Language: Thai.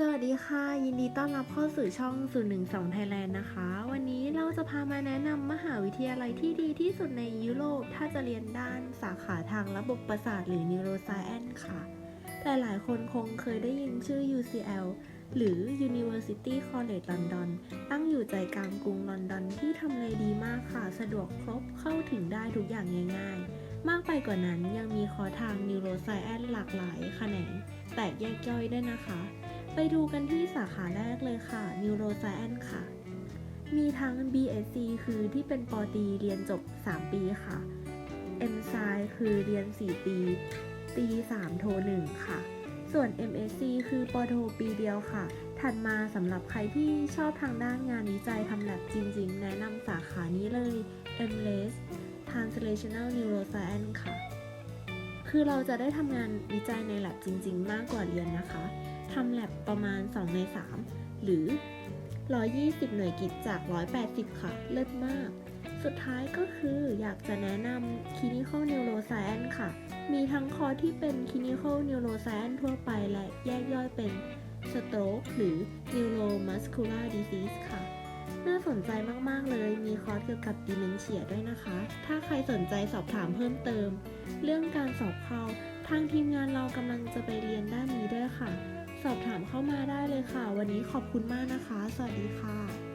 สวัสดีค่ะ ยินดีต้อนรับเข้าสู่ช่อง 012 Thailand นะคะ วันนี้เราจะพามาแนะนำมหาวิทยาลัยที่ดีที่สุดในยุโรป ถ้าจะเรียนด้านสาขาทางระบบประสาทหรือ Neuroscience ค่ะ หลายคนคงเคยได้ยินชื่อ UCL หรือ University College London ตั้งอยู่ใจกลางกรุงลอนดอนที่ทำเลดีมากค่ะ สะดวกครบเข้าถึงได้ทุกอย่างง่าย ๆมากไปกว่านั้นยังมีคอทาง Neuroscience หลากหลายแขนงแตกแยกย่อยด้วยนะคะ ไปดูกันที่สาขาแรกเลยค่ะ Neuroscience ค่ะ มีทั้ง BSc คือที่เป็นปอตีเรียนจบ 3 ปีค่ะ m s c i คือเรียน 4 ปีตี3 โท 1 ค่ะ ส่วน MSc คือปอโทปีเดียวค่ะ ถัดมาสำหรับใครที่ชอบทางด้านงานวิจัยทำแลบจริง ๆ แนะนำสาขานี้เลย MLS Translational Neuroscience ค่ะ คือเราจะได้ทำงานวิจัยใน lab จริง ๆ มากกว่าเรียนนะคะ ทำ lab ประมาณ 2 ใน 3 หรือ 120 หน่วยกิจจาก 180 ค่ะ เลิศมาก สุดท้ายก็คืออยากจะแนะนำ Clinical Neuroscience ค่ะ มีทั้งคอร์ที่เป็น Clinical Neuroscience ทั่วไปและแยกย่อยเป็น Stroke หรือ Neuromuscular Disease ค่ะ น่าสนใจมาก ๆ เลย มีคอร์สเกี่ยวกับ Dementia ด้วยนะคะ ถ้าใครสนใจสอบถามเพิ่มเติม เรื่องการสอบเข้า ทางทีมงานเรากำลังจะไปเรียนด้านนี้ด้วยค่ะ สอบถามเข้ามาได้เลยค่ะ วันนี้ขอบคุณมากนะคะ สวัสดีค่ะ